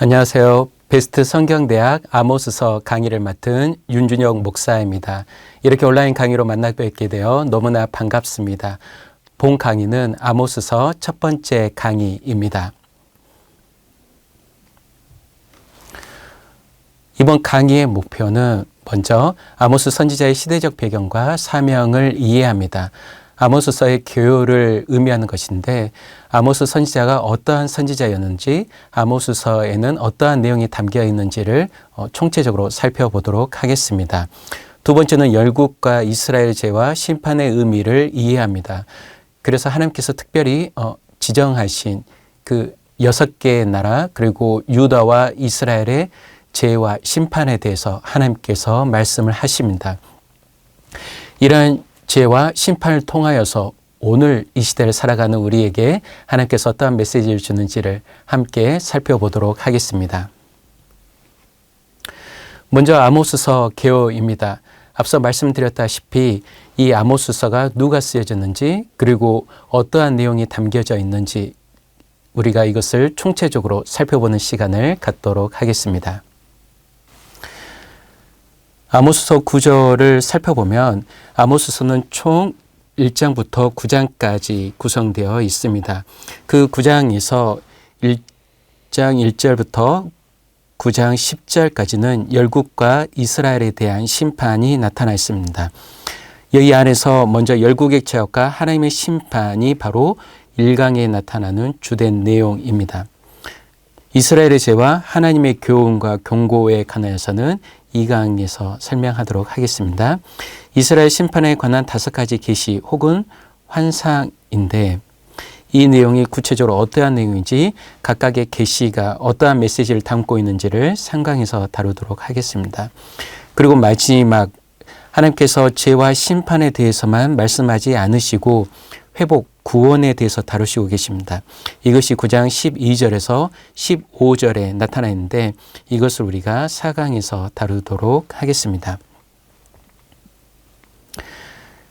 안녕하세요. 베스트 성경대학 아모스서 강의를 맡은 윤준영 목사입니다. 이렇게 온라인 강의로 만나 뵙게 되어 너무나 반갑습니다. 본 강의는 아모스서 첫 번째 강의입니다. 이번 강의의 목표는 먼저 아모스 선지자의 시대적 배경과 사명을 이해합니다. 아모스서의 교요를 의미하는 것인데 아모스 선지자가 어떠한 선지자였는지 아모스서에는 어떠한 내용이 담겨 있는지를 어, 총체적으로 살펴보도록 하겠습니다. 두 번째는 열국과 이스라엘 제와 심판의 의미를 이해합니다. 그래서 하나님께서 특별히 어, 지정하신 그 여섯 개의 나라 그리고 유다와 이스라엘의 죄와 심판에 대해서 하나님께서 말씀을 하십니다. 이러한 죄와 심판을 통하여서 오늘 이 시대를 살아가는 우리에게 하나님께서 어떠한 메시지를 주는지를 함께 살펴보도록 하겠습니다. 먼저 아모스서 개요입니다. 앞서 말씀드렸다시피 이 아모스서가 누가 쓰여졌는지 그리고 어떠한 내용이 담겨져 있는지 우리가 이것을 총체적으로 살펴보는 시간을 갖도록 하겠습니다. 아모스서 구절을 살펴보면 아모스서는 총 1장부터 9장까지 구성되어 있습니다. 그 9장에서 1장 1절부터 9장 10절까지는 열국과 이스라엘에 대한 심판이 나타나 있습니다. 여기 안에서 먼저 열국의 제약과 하나님의 심판이 바로 1강에 나타나는 주된 내용입니다. 이스라엘의 죄와 하나님의 교훈과 경고에 관하여서는 2강에서 설명하도록 하겠습니다. 이스라엘 심판에 관한 다섯 가지 계시 혹은 환상인데 이 내용이 구체적으로 어떠한 내용인지 각각의 계시가 어떠한 메시지를 담고 있는지를 상강에서 다루도록 하겠습니다. 그리고 마지막 하나님께서 죄와 심판에 대해서만 말씀하지 않으시고 회복, 구원에 대해서 다루시고 계십니다. 이것이 9장 12절에서 15절에 나타나 있는데 이것을 우리가 4강에서 다루도록 하겠습니다.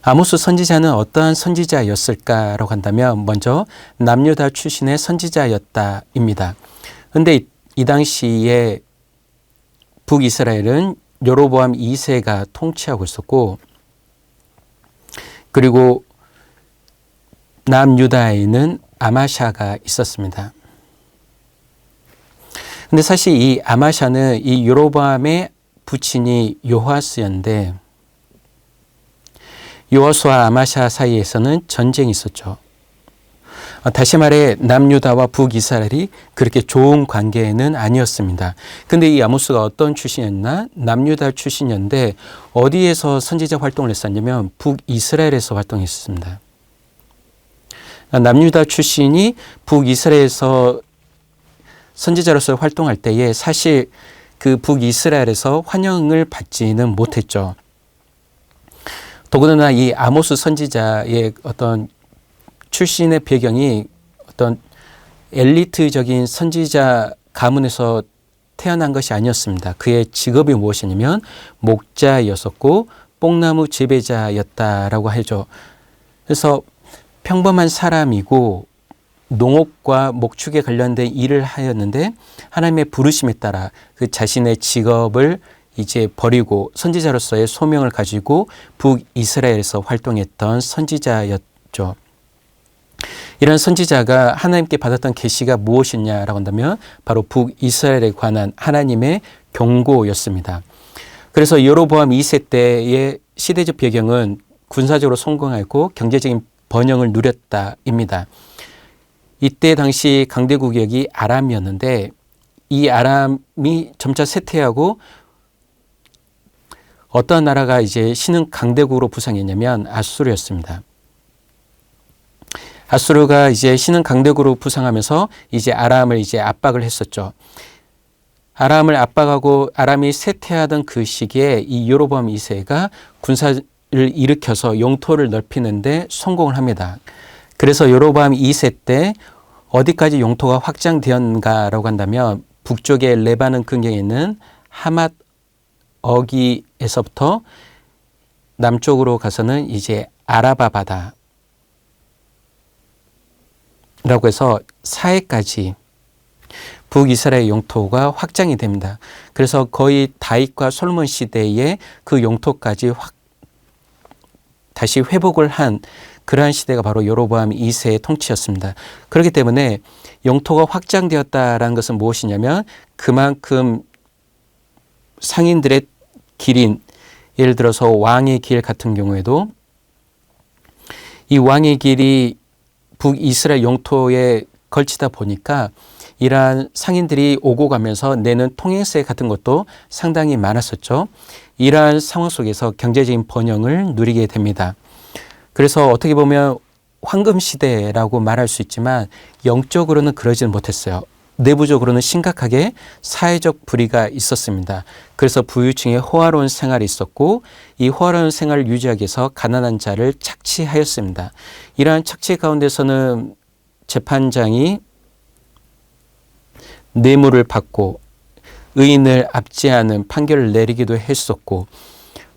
아모스 선지자는 어떠한 선지자였을까라고 한다면 먼저 남유다 출신의 선지자였다입니다. 근데 이, 이 당시에 북이스라엘은 여로보암 2세가 통치하고 있었고 그리고 남유다에는 아마샤가 있었습니다. 근데 사실 이 아마샤는 이 여로보암의 부친이 요하스였는데 요하스와 아마샤 사이에서는 전쟁이 있었죠. 어, 다시 말해 남유다와 북이스라엘이 그렇게 좋은 관계는 아니었습니다. 근데 이 아모스가 어떤 출신이었나? 남유다 출신이었는데 어디에서 선지자 활동을 했었냐면 북이스라엘에서 활동했습니다. 남유다 출신이 북이스라엘에서 선지자로서 활동할 때에 사실 그 북이스라엘에서 환영을 받지는 못했죠. 더군다나 이 아모스 선지자의 어떤 출신의 배경이 어떤 엘리트적인 선지자 가문에서 태어난 것이 아니었습니다. 그의 직업이 무엇이냐면 목자였었고 뽕나무 재배자였다라고 하죠. 그래서 평범한 사람이고 농업과 목축에 관련된 일을 하였는데 하나님의 부르심에 따라 그 자신의 직업을 이제 버리고 선지자로서의 소명을 가지고 북이스라엘에서 활동했던 선지자였죠. 이런 선지자가 하나님께 받았던 계시가 무엇이냐라고 한다면 바로 북이스라엘에 관한 하나님의 경고였습니다. 그래서 여로보암 2세 때의 시대적 배경은 군사적으로 성공했고 경제적인 번영을 누렸다입니다. 이때 당시 강대국역이 아람이었는데 이 아람이 점차 쇠퇴하고 어떤 나라가 이제 신흥 강대국으로 부상했냐면 아수르였습니다. 아수르가 이제 신흥 강대국으로 부상하면서 이제 아람을 이제 압박을 했었죠. 아람을 압박하고 아람이 쇠퇴하던 그 시기에 이 여로보암 2세가 군사를 일으켜서 영토를 넓히는데 성공을 합니다. 그래서 여로보암 2세 때 어디까지 영토가 확장되었는가라고 한다면 북쪽의 레바논 근경에 있는 하맛 어기에서부터 남쪽으로 가서는 이제 아라바 바다라고 해서 사해까지 북이스라엘 영토가 확장이 됩니다. 그래서 거의 다윗과 솔몬 시대에 그 영토까지 확 다시 회복을 한 그러한 시대가 바로 여로보암 2세의 통치였습니다. 그렇기 때문에 영토가 확장되었다라는 것은 무엇이냐면 그만큼 상인들의 길인 예를 들어서 왕의 길 같은 경우에도 이 왕의 길이 북이스라엘 영토에 걸치다 보니까 이러한 상인들이 오고 가면서 내는 통행세 같은 것도 상당히 많았었죠. 이러한 상황 속에서 경제적인 번영을 누리게 됩니다. 그래서 어떻게 보면 황금 시대라고 말할 수 있지만 영적으로는 그러지는 못했어요. 내부적으로는 심각하게 사회적 불의가 있었습니다. 그래서 부유층의 호화로운 생활이 있었고 이 호화로운 생활을 유지하기 위해서 가난한 자를 착취하였습니다. 이러한 착취 가운데서는 재판장이 뇌물을 받고 의인을 압제하는 판결을 내리기도 했었고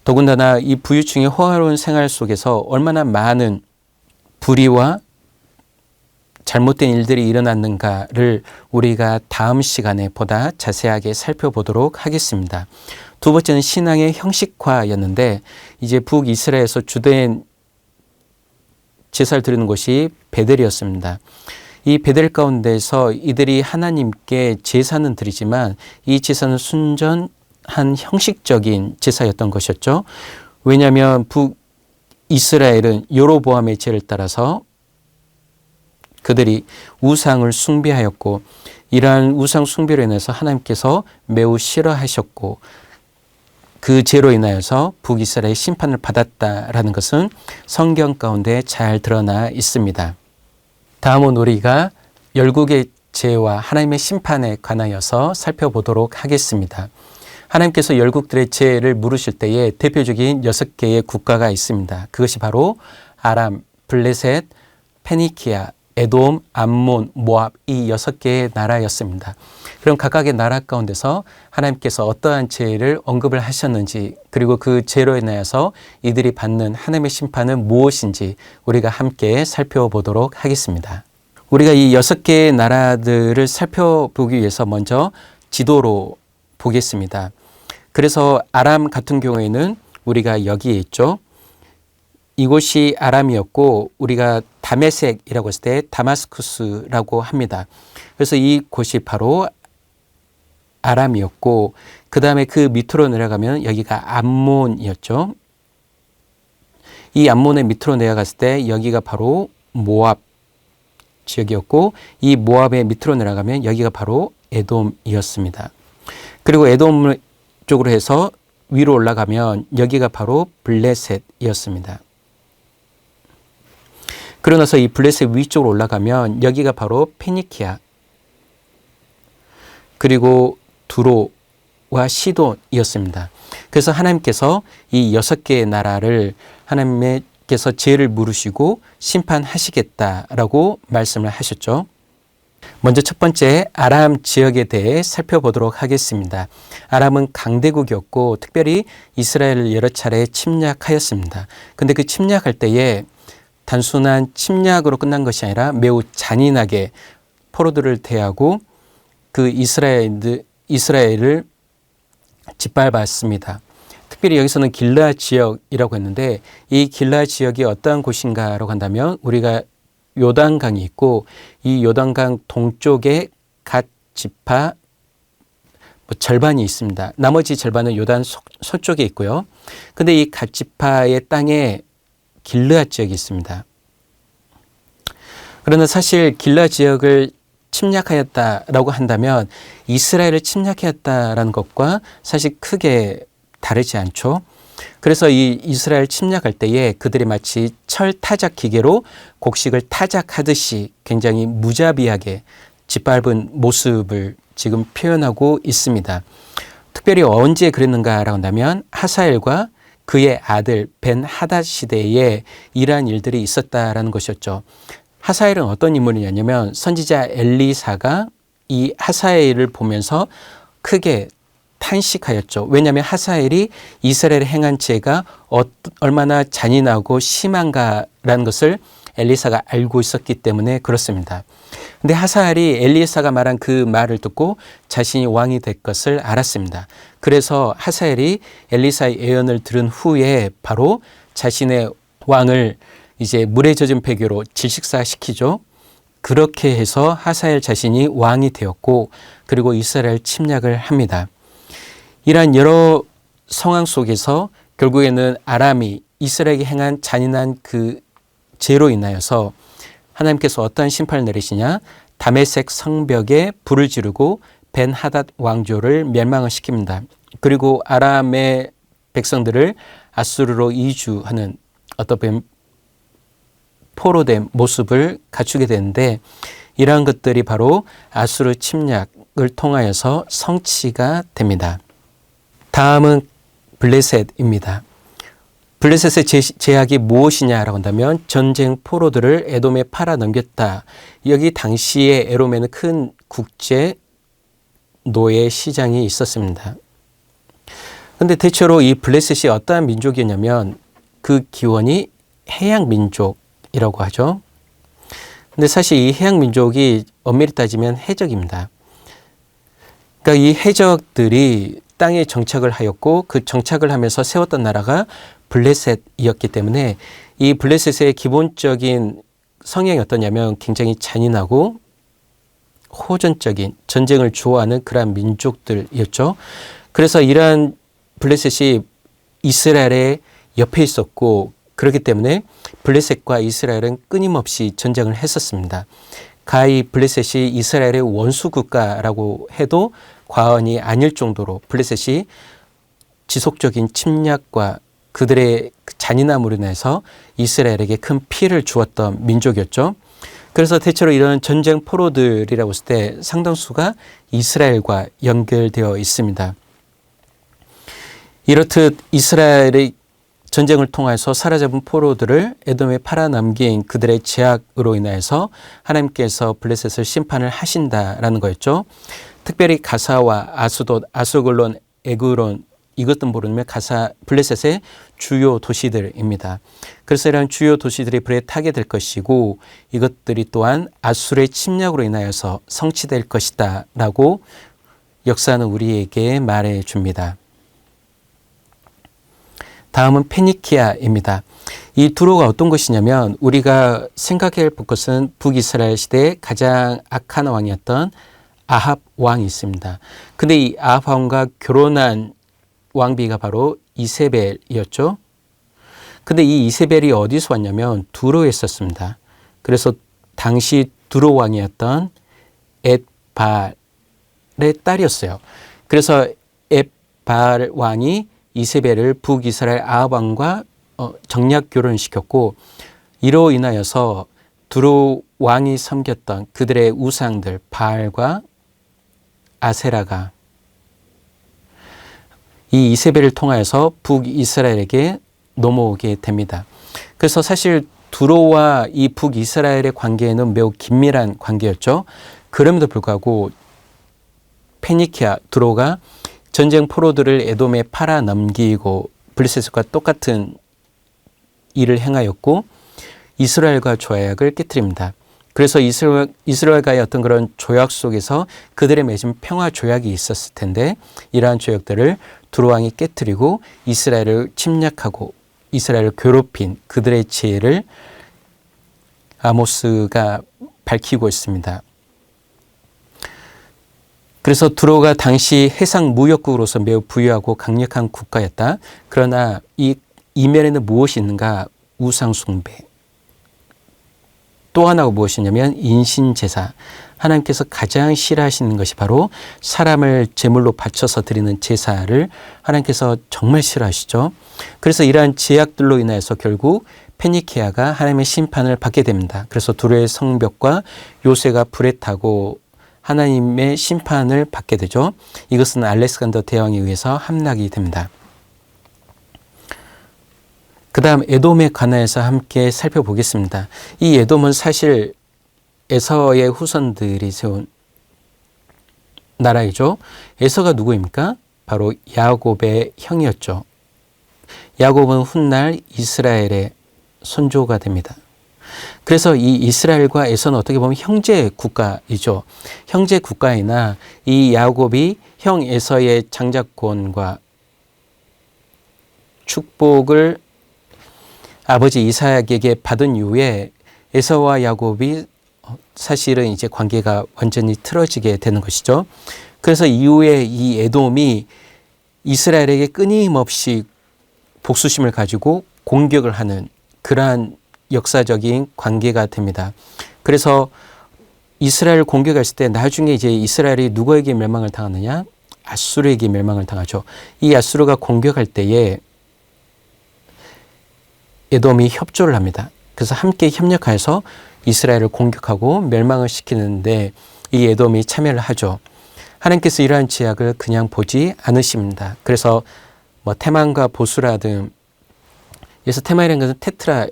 더군다나 이 부유층의 호화로운 생활 속에서 얼마나 많은 불의와 잘못된 일들이 일어났는가를 우리가 다음 시간에 보다 자세하게 살펴보도록 하겠습니다. 두 번째는 신앙의 형식화였는데 이제 북이스라엘에서 주된 제사를 드리는 곳이 베델이었습니다. 이 베델 가운데서 이들이 하나님께 제사는 드리지만 이 제사는 순전한 형식적인 제사였던 것이었죠. 왜냐하면 북 이스라엘은 여로보암의 죄를 따라서 그들이 우상을 숭배하였고 이러한 우상 숭배로 인해서 하나님께서 매우 싫어하셨고 그 죄로 인하여서 북이스라엘 심판을 받았다라는 것은 성경 가운데 잘 드러나 있습니다. 다음은 우리가 열국의 죄와 하나님의 심판에 관하여서 살펴보도록 하겠습니다. 하나님께서 열국들의 죄를 물으실 때에 대표적인 여섯 개의 국가가 있습니다. 그것이 바로 아람, 블레셋, 페니키아, 에돔, 암몬, 모압 이 여섯 개의 나라였습니다. 그럼 각각의 나라 가운데서 하나님께서 어떠한 죄를 언급을 하셨는지 그리고 그 죄로 인하여서 이들이 받는 하나님의 심판은 무엇인지 우리가 함께 살펴보도록 하겠습니다. 우리가 이 여섯 개의 나라들을 살펴보기 위해서 먼저 지도로 보겠습니다. 그래서 아람 같은 경우에는 우리가 여기에 있죠. 이곳이 아람이었고 우리가 다메섹이라고 했을 때 다마스쿠스라고 합니다. 그래서 이 곳이 바로 아람이었고 그 다음에 그 밑으로 내려가면 여기가 암몬이었죠. 이 암몬의 밑으로 내려갔을 때 여기가 바로 모압 지역이었고 이 모압의 밑으로 내려가면 여기가 바로 에돔이었습니다. 그리고 에돔 쪽으로 해서 위로 올라가면 여기가 바로 블레셋이었습니다. 그러고 나서 이 블레셋 위쪽으로 올라가면 여기가 바로 페니키아 그리고 두로와 시돈이었습니다. 그래서 하나님께서 이 여섯 개의 나라를 하나님께서 죄를 물으시고 심판하시겠다라고 말씀을 하셨죠. 먼저 첫 번째 아람 지역에 대해 살펴보도록 하겠습니다. 아람은 강대국이었고 특별히 이스라엘을 여러 차례 침략하였습니다. 근데 그 침략할 때에 단순한 침략으로 끝난 것이 아니라 매우 잔인하게 포로들을 대하고 그 이스라엘 이스라엘을 짓밟았습니다. 특별히 여기서는 길라 지역이라고 했는데 이 길라 지역이 어떠한 곳인가라고 한다면 우리가 요단강이 있고 이 요단강 동쪽에 갓 지파 뭐 절반이 있습니다. 나머지 절반은 요단 서, 서쪽에 있고요. 근데 이 갓 지파의 땅에 길르아 지역이 있습니다. 그러나 사실 길라 지역을 침략하였다라고 한다면 이스라엘을 침략하였다라는 것과 사실 크게 다르지 않죠. 그래서 이 이스라엘 침략할 때에 그들이 마치 철 타작 기계로 곡식을 타작하듯이 굉장히 무자비하게 짓밟은 모습을 지금 표현하고 있습니다. 특별히 언제 그랬는가라고 한다면 하사엘과 그의 아들 벤 하닷 시대에 이러한 일들이 있었다라는 것이었죠. 하사엘은 어떤 인물이냐면 선지자 엘리사가 이 하사엘을 보면서 크게 탄식하였죠. 왜냐하면 하사엘이 이스라엘에 행한 죄가 어, 얼마나 잔인하고 심한가라는 것을 엘리사가 알고 있었기 때문에 그렇습니다. 근데 하사엘이 엘리에사가 말한 그 말을 듣고 자신이 왕이 될 것을 알았습니다. 그래서 하사엘이 엘리사의 예언을 들은 후에 바로 자신의 왕을 이제 물에 젖은 배교로 질식사시키죠. 그렇게 해서 하사엘 자신이 왕이 되었고 그리고 이스라엘 침략을 합니다. 이러한 여러 상황 속에서 결국에는 아람이 이스라엘에게 행한 잔인한 그 죄로 인하여서 하나님께서 어떠한 심판을 내리시냐 다메섹 성벽에 불을 지르고 벤 하닷 왕조를 멸망을 시킵니다. 그리고 아람의 백성들을 아수르로 이주하는 어떤 포로된 모습을 갖추게 되는데 이러한 것들이 바로 아수르 침략을 통하여서 성취가 됩니다. 다음은 블레셋입니다. 블레셋의 제약이 무엇이냐라고 한다면 전쟁 포로들을 에돔에 팔아 넘겼다. 여기 당시에 에돔에는 큰 국제 노예 시장이 있었습니다. 근데 대체로 이 블레셋이 어떠한 민족이냐면 그 기원이 해양 민족이라고 하죠. 근데 사실 이 해양 민족이 엄밀히 따지면 해적입니다. 그러니까 이 해적들이 땅에 정착을 하였고 그 정착을 하면서 세웠던 나라가 블레셋이었기 때문에 이 블레셋의 기본적인 성향이 어떠냐면 굉장히 잔인하고 호전적인 전쟁을 좋아하는 그러한 민족들이었죠. 그래서 이러한 블레셋이 이스라엘의 옆에 있었고 그렇기 때문에 블레셋과 이스라엘은 끊임없이 전쟁을 했었습니다. 가히 블레셋이 이스라엘의 원수 국가라고 해도 과언이 아닐 정도로 블레셋이 지속적인 침략과 그들의 잔인함으로 인해서 이스라엘에게 큰 피해를 주었던 민족이었죠. 그래서 대체로 이런 전쟁 포로들이라고 했을 때 상당수가 이스라엘과 연결되어 있습니다. 이렇듯 이스라엘의 전쟁을 통해서 사로잡은 포로들을 에돔에 팔아넘긴 그들의 제약으로 인해서 하나님께서 블레셋을 심판을 하신다라는 거였죠. 특별히 가사와 아수돗, 아수글론, 에그론 이것도 모르면 가사 블레셋의 주요 도시들입니다. 그래서 이런 주요 도시들이 불에 타게 될 것이고 이것들이 또한 아술의 침략으로 인하여서 성취될 것이다라고 역사는 우리에게 말해 줍니다. 다음은 페니키아입니다. 이 두로가 어떤 것이냐면 우리가 생각해 볼 것은 북이스라엘 시대의 가장 악한 왕이었던 아합 왕이 있습니다. 근데 이 아합 왕과 결혼한 왕비가 바로 이세벨이었죠. 근데 이 이세벨이 어디서 왔냐면 두로에 있었습니다. 그래서 당시 두로 왕이었던 엣발의 딸이었어요. 그래서 엣발 왕이 이세벨을 북이스라엘 아합 왕과 어, 정략 결혼시켰고 이로 인하여서 두로 왕이 섬겼던 그들의 우상들 바알과 아세라가 이 이세벨을 통하여서 북이스라엘에게 넘어오게 됩니다. 그래서 사실 두로와 이 북이스라엘의 관계는 매우 긴밀한 관계였죠. 그럼에도 불구하고 페니키아 두로가 전쟁 포로들을 에돔에 팔아 넘기고 블리셋과 똑같은 일을 행하였고 이스라엘과 조약을 깨뜨립니다. 그래서 이스라엘, 이스라엘과의 어떤 그런 조약 속에서 그들의 맺은 평화 조약이 있었을 텐데 이러한 조약들을 두로왕이 깨뜨리고 이스라엘을 침략하고 이스라엘을 괴롭힌 그들의 지혜를 아모스가 밝히고 있습니다. 그래서 두로가 당시 해상 무역국으로서 매우 부유하고 강력한 국가였다. 그러나 이 이면에는 무엇이 있는가? 우상 숭배. 또 하나가 무엇이냐면 인신 제사. 하나님께서 가장 싫어하시는 것이 바로 사람을 제물로 바쳐서 드리는 제사를 하나님께서 정말 싫어하시죠. 그래서 이러한 제약들로 인해서 결국 페니키아가 하나님의 심판을 받게 됩니다. 그래서 둘의 성벽과 요새가 불에 타고 하나님의 심판을 받게 되죠. 이것은 알렉산더 대왕에 의해서 함락이 됩니다. 그 다음 에돔에 관하여서 함께 살펴보겠습니다. 이 에돔은 사실 에서의 후손들이 세운 나라이죠. 에서가 누구입니까? 바로 야곱의 형이었죠. 야곱은 훗날 이스라엘의 손조가 됩니다. 그래서 이 이스라엘과 에서는 어떻게 보면 형제 국가이죠. 형제 국가이나 이 야곱이 형 에서의 장자권과 축복을 아버지 이삭에게 받은 이후에 에서와 야곱이 사실은 이제 관계가 완전히 틀어지게 되는 것이죠. 그래서 이후에 이 에돔이 이스라엘에게 끊임없이 복수심을 가지고 공격을 하는 그러한 역사적인 관계가 됩니다. 그래서 이스라엘 공격했을 때 나중에 이제 이스라엘이 누구에게 멸망을 당하느냐? 아수르에게 멸망을 당하죠. 이 아수르가 공격할 때에 에돔이 협조를 합니다. 그래서 함께 협력해서 이스라엘을 공격하고 멸망을 시키는데 이 에돔이 참여를 하죠. 하나님께서 이러한 제약을 그냥 보지 않으십니다. 그래서 뭐 테만과 보수라 등 그래서 테만이라는 것은 테트라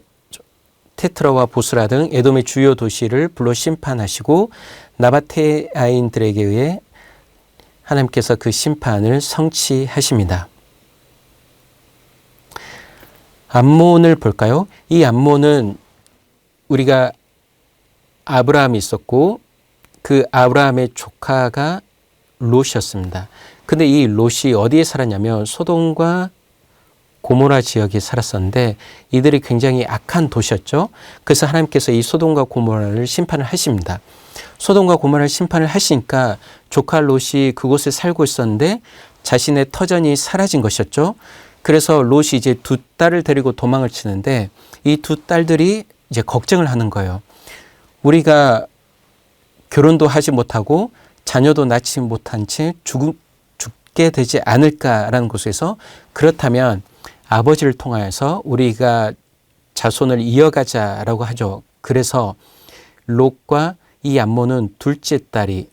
테트라와 보스라 등 에돔의 주요 도시를 불러 심판하시고 나바테아인들에게 의해 하나님께서 그 심판을 성취하십니다. 암몬을 볼까요? 이 암몬은 우리가 아브라함이 있었고 그 아브라함의 조카가 롯이었습니다. 근데 이 롯이 어디에 살았냐면 소돔과 고모라 지역에 살았었는데 이들이 굉장히 악한 도시였죠. 그래서 하나님께서 이 소돔과 고모라를 심판을 하십니다. 소돔과 고모라를 심판을 하시니까 조카 롯이 그곳에 살고 있었는데 자신의 터전이 사라진 것이었죠. 그래서 롯이 이제 두 딸을 데리고 도망을 치는데 이 두 딸들이 이제 걱정을 하는 거예요. 우리가 결혼도 하지 못하고 자녀도 낳지 못한 채 죽, 죽게 되지 않을까라는 곳에서 그렇다면 아버지를 통하여서 우리가 자손을 이어가자라고 하죠. 그래서 롯과 이 암모는 둘째 딸이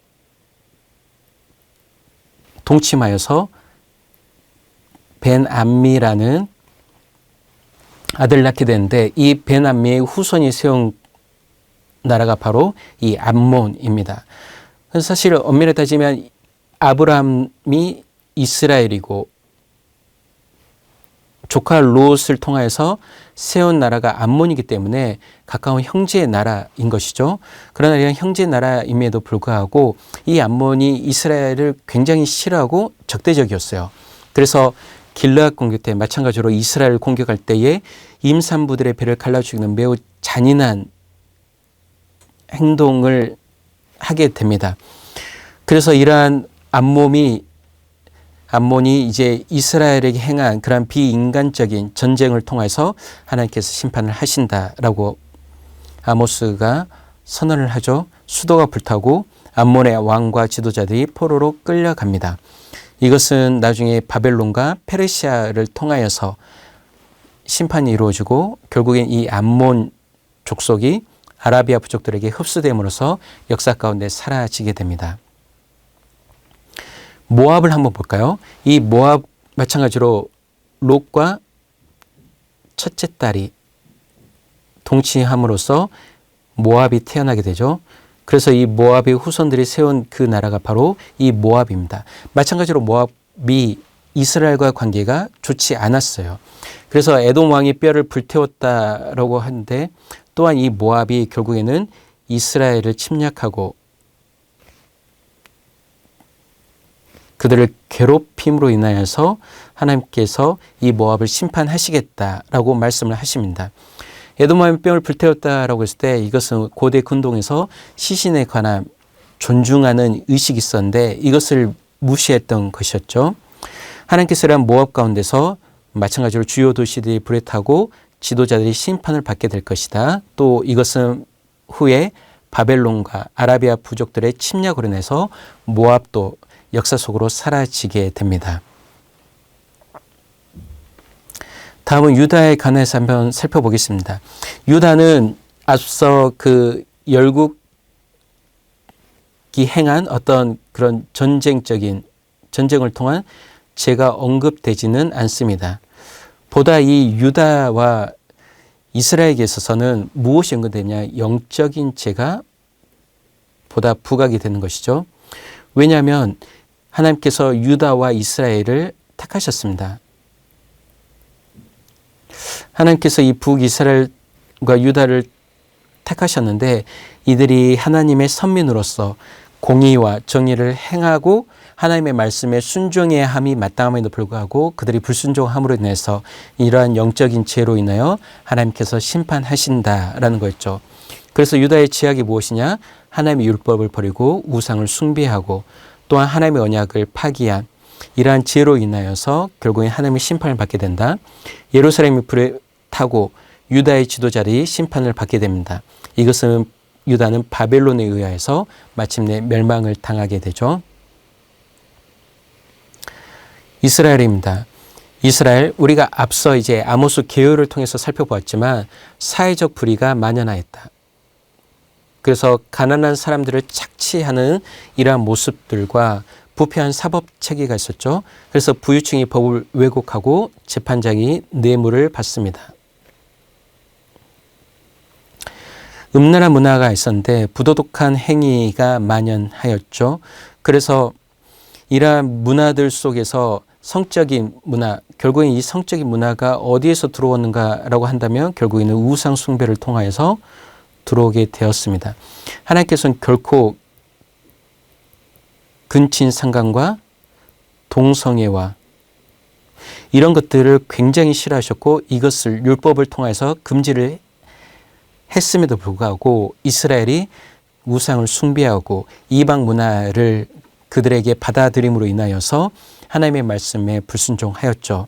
동침하여서 벤 암미라는 아들 낳게 되는데 이 벤 암미의 후손이 세운 나라가 바로 이 암몬입니다. 사실 엄밀히 따지면 아브라함이 이스라엘이고 조카 롯을 통해서 세운 나라가 암몬이기 때문에 가까운 형제의 나라인 것이죠. 그러나 이런 형제 나라임에도 불구하고 이 암몬이 이스라엘을 굉장히 싫어하고 적대적이었어요. 그래서 길르앗 공격 때 마찬가지로 이스라엘 공격할 때에 임산부들의 배를 갈라 죽이는 매우 잔인한 행동을 하게 됩니다. 그래서 이러한 암몸이 암몬이 이제 이스라엘에게 행한 그러한 비인간적인 전쟁을 통해서 하나님께서 심판을 하신다라고 아모스가 선언을 하죠. 수도가 불타고 암몬의 왕과 지도자들이 포로로 끌려갑니다. 이것은 나중에 바벨론과 페르시아를 통하여서 심판이 이루어지고 결국엔 이 암몬 족속이 아라비아 부족들에게 흡수됨으로써 역사 가운데 사라지게 됩니다. 모압을 한번 볼까요? 이 모압 마찬가지로 롯과 첫째 딸이 동치함으로써 모압이 태어나게 되죠. 그래서 이 모압의 후손들이 세운 그 나라가 바로 이 모압입니다. 마찬가지로 모압이 이스라엘과 관계가 좋지 않았어요. 그래서 에돔 왕이 뼈를 불태웠다라고 하는데 또한 이 모압이 결국에는 이스라엘을 침략하고 그들을 괴롭힘으로 인하여서 하나님께서 이 모압을 심판하시겠다라고 말씀을 하십니다. 에돔왕의 뼈를 불태웠다라고 했을 때 이것은 고대 군동에서 시신에 관한 존중하는 의식이 있었는데 이것을 무시했던 것이었죠. 하나님께서 이러한 모압 가운데서 마찬가지로 주요 도시들이 불에 타고 지도자들이 심판을 받게 될 것이다. 또 이것은 후에 바벨론과 아라비아 부족들의 침략으로 인해서 모압도 역사 속으로 사라지게 됩니다. 다음은 유다에 관해서 한번 살펴보겠습니다. 유다는 앞서 그 열국이 행한 어떤 그런 전쟁적인 전쟁을 통한 죄가 언급되지는 않습니다. 보다 이 유다와 이스라엘에 있어서는 무엇이 언급되냐? 영적인 죄가 보다 부각이 되는 것이죠. 왜냐하면 하나님께서 유다와 이스라엘을 택하셨습니다. 하나님께서 이 북이스라엘과 유다를 택하셨는데 이들이 하나님의 선민으로서 공의와 정의를 행하고 하나님의 말씀에 순종해야 함이 마땅함에도 불구하고 그들이 불순종함으로 인해서 이러한 영적인 죄로 인하여 하나님께서 심판하신다라는 거였죠. 그래서 유다의 지약이 무엇이냐? 하나님의 율법을 버리고 우상을 숭배하고 또한 하나님의 언약을 파기한 이러한 죄로 인하여서 결국엔 하나님의 심판을 받게 된다. 예루살렘이 불에 타고 유다의 지도자들이 심판을 받게 됩니다. 이것은 유다는 바벨론에 의하여서 마침내 멸망을 당하게 되죠. 이스라엘입니다. 이스라엘 우리가 앞서 이제 아모스 계열을 통해서 살펴보았지만 사회적 불의가 만연하였다. 그래서 가난한 사람들을 착취하는 이러한 모습들과 부패한 사법 체계가 있었죠. 그래서 부유층이 법을 왜곡하고 재판장이 뇌물을 받습니다. 음란한 문화가 있었는데 부도덕한 행위가 만연하였죠. 그래서 이러한 문화들 속에서 성적인 문화, 결국엔 이 성적인 문화가 어디에서 들어오는가라고 한다면 결국에는 우상 숭배를 통하여서 들어오게 되었습니다. 하나님께서는 결코 근친 상간과 동성애와 이런 것들을 굉장히 싫어하셨고 이것을 율법을 통해서 금지를 했음에도 불구하고 이스라엘이 우상을 숭배하고 이방 문화를 그들에게 받아들임으로 인하여서 하나님의 말씀에 불순종하였죠.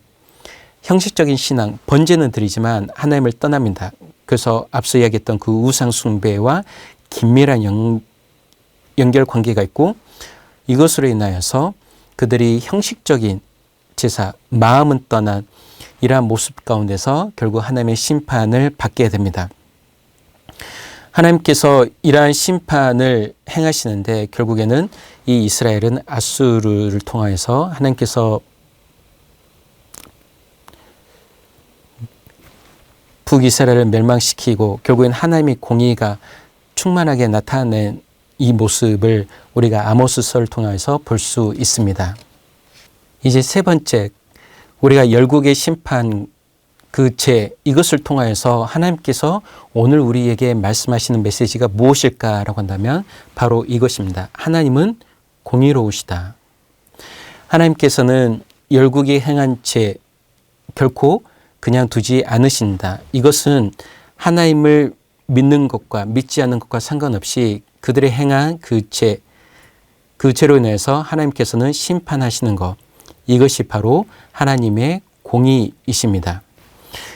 형식적인 신앙, 번제는 드리지만 하나님을 떠납니다. 그래서 앞서 이야기했던 그 우상 숭배와 긴밀한 연, 연결 관계가 있고 이것으로 인하여서 그들이 형식적인 제사, 마음은 떠난 이러한 모습 가운데서 결국 하나님의 심판을 받게 됩니다. 하나님께서 이러한 심판을 행하시는데 결국에는 이 이스라엘은 아수르를 통하여서 하나님께서 북이스라엘을 멸망시키고 결국엔 하나님의 공의가 충만하게 나타낸 이 모습을 우리가 아모스서를 통해서 볼 수 있습니다. 이제 세 번째 우리가 열국의 심판 그 죄 이것을 통하여서 하나님께서 오늘 우리에게 말씀하시는 메시지가 무엇일까라고 한다면 바로 이것입니다. 하나님은 공의로우시다. 하나님께서는 열국이 행한 죄 결코 그냥 두지 않으신다. 이것은 하나님을 믿는 것과 믿지 않는 것과 상관없이 그들의 행한 그 죄, 그 죄로 인해서 하나님께서는 심판하시는 것. 이것이 바로 하나님의 공의이십니다.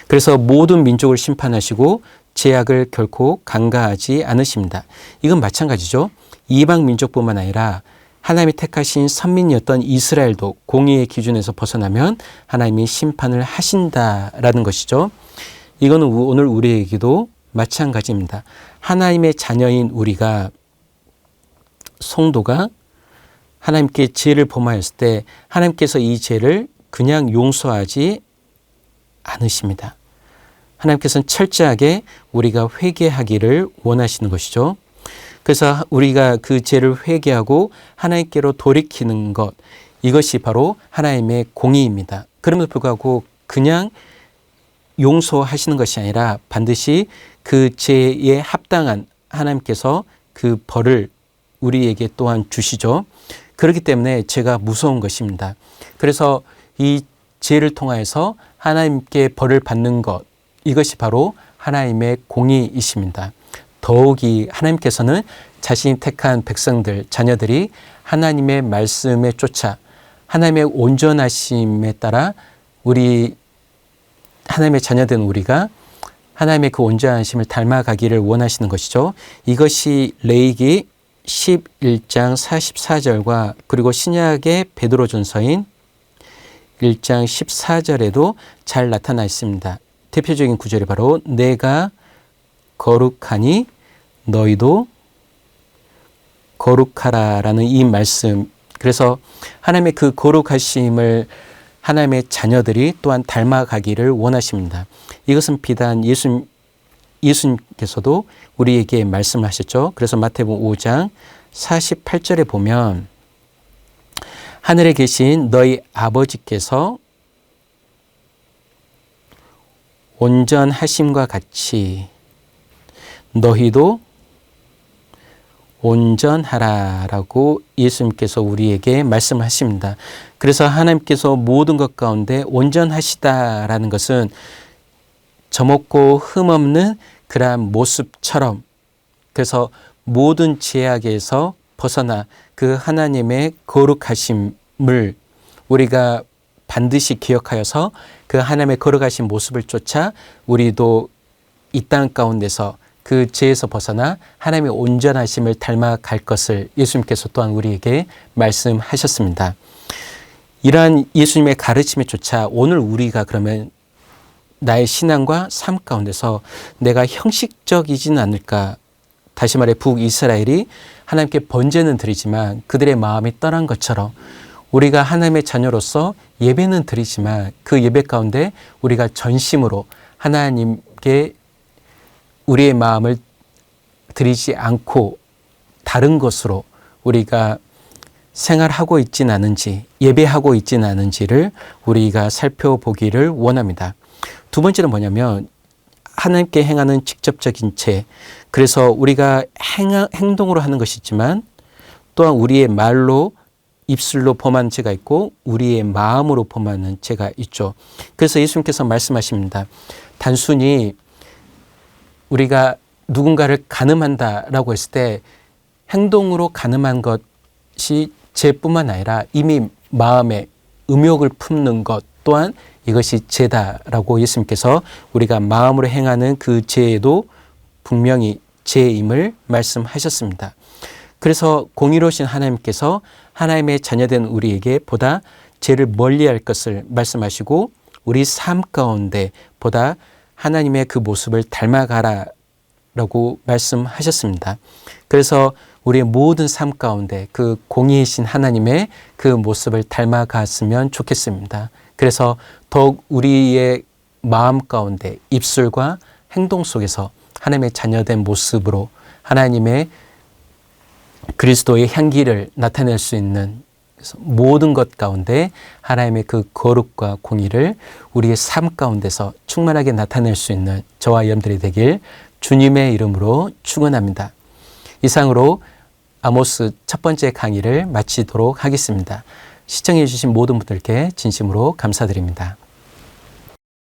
그래서 모든 민족을 심판하시고 제약을 결코 간과하지 않으십니다. 이건 마찬가지죠. 이방 민족뿐만 아니라 하나님이 택하신 선민이었던 이스라엘도 공의의 기준에서 벗어나면 하나님이 심판을 하신다라는 것이죠. 이거는 오늘 우리에게도 마찬가지입니다. 하나님의 자녀인 우리가 성도가 하나님께 죄를 범하였을 때 하나님께서 이 죄를 그냥 용서하지 않으십니다. 하나님께서는 철저하게 우리가 회개하기를 원하시는 것이죠. 그래서 우리가 그 죄를 회개하고 하나님께로 돌이키는 것 이것이 바로 하나님의 공의입니다. 그럼에도 불구하고 그냥 용서하시는 것이 아니라 반드시 그 죄에 합당한 하나님께서 그 벌을 우리에게 또한 주시죠. 그렇기 때문에 죄가 무서운 것입니다. 그래서 이 죄를 통하여서 하나님께 벌을 받는 것 이것이 바로 하나님의 공의이십니다. 더욱이 하나님께서는 자신이 택한 백성들, 자녀들이 하나님의 말씀에 쫓아 하나님의 온전하심에 따라 우리 하나님의 자녀된 우리가 하나님의 그 온전하심을 닮아가기를 원하시는 것이죠. 이것이 레이기 11장 44절과 그리고 신약의 베드로전서인 1장 14절에도 잘 나타나 있습니다. 대표적인 구절이 바로 내가 거룩하니 너희도 거룩하라라는 이 말씀. 그래서 하나님의 그 거룩하심을 하나님의 자녀들이 또한 닮아가기를 원하십니다. 이것은 비단 예수 예수님께서도 우리에게 말씀하셨죠. 그래서 마태복음 5장 48절에 보면 하늘에 계신 너희 아버지께서 온전하심과 같이 너희도 온전하라라고 예수님께서 우리에게 말씀하십니다. 그래서 하나님께서 모든 것 가운데 온전하시다라는 것은 점없고 흠없는 그러한 모습처럼 그래서 모든 죄악에서 벗어나 그 하나님의 거룩하심을 우리가 반드시 기억하여서 그 하나님의 거룩하신 모습을 쫓아 우리도 이 땅 가운데서 그 죄에서 벗어나 하나님의 온전하심을 닮아갈 것을 예수님께서 또한 우리에게 말씀하셨습니다. 이러한 예수님의 가르침에 쫓아 오늘 우리가 그러면 나의 신앙과 삶 가운데서 내가 형식적이진 않을까. 다시 말해 북이스라엘이 하나님께 번제는 드리지만 그들의 마음이 떠난 것처럼 우리가 하나님의 자녀로서 예배는 드리지만 그 예배 가운데 우리가 전심으로 하나님께 우리의 마음을 드리지 않고 다른 것으로 우리가 생활하고 있진 않은지 예배하고 있진 않은지를 우리가 살펴보기를 원합니다. 두 번째는 뭐냐면 하나님께 행하는 직접적인 죄. 그래서 우리가 행, 행동으로 하는 것이지만 또한 우리의 말로 입술로 범하는 죄가 있고 우리의 마음으로 범하는 죄가 있죠. 그래서 예수님께서 말씀하십니다. 단순히 우리가 누군가를 가늠한다라고 했을 때 행동으로 가늠한 것이 죄뿐만 아니라 이미 마음에 음욕을 품는 것 또한 이것이 죄다라고 예수님께서 우리가 마음으로 행하는 그 죄에도 분명히 죄임을 말씀하셨습니다. 그래서 공의로우신 하나님께서 하나님의 자녀된 우리에게 보다 죄를 멀리할 것을 말씀하시고 우리 삶 가운데 보다 하나님의 그 모습을 닮아가라라고 말씀하셨습니다. 그래서 우리의 모든 삶 가운데 그 공의이신 하나님의 그 모습을 닮아갔으면 좋겠습니다. 그래서 더욱 우리의 마음 가운데 입술과 행동 속에서 하나님의 자녀된 모습으로 하나님의 그리스도의 향기를 나타낼 수 있는 모든 것 가운데 하나님의 그 거룩과 공의를 우리의 삶 가운데서 충만하게 나타낼 수 있는 저와 여러분들이 되길 주님의 이름으로 축원합니다. 이상으로 아모스 첫 번째 강의를 마치도록 하겠습니다. 시청해 주신 모든 분들께 진심으로 감사드립니다.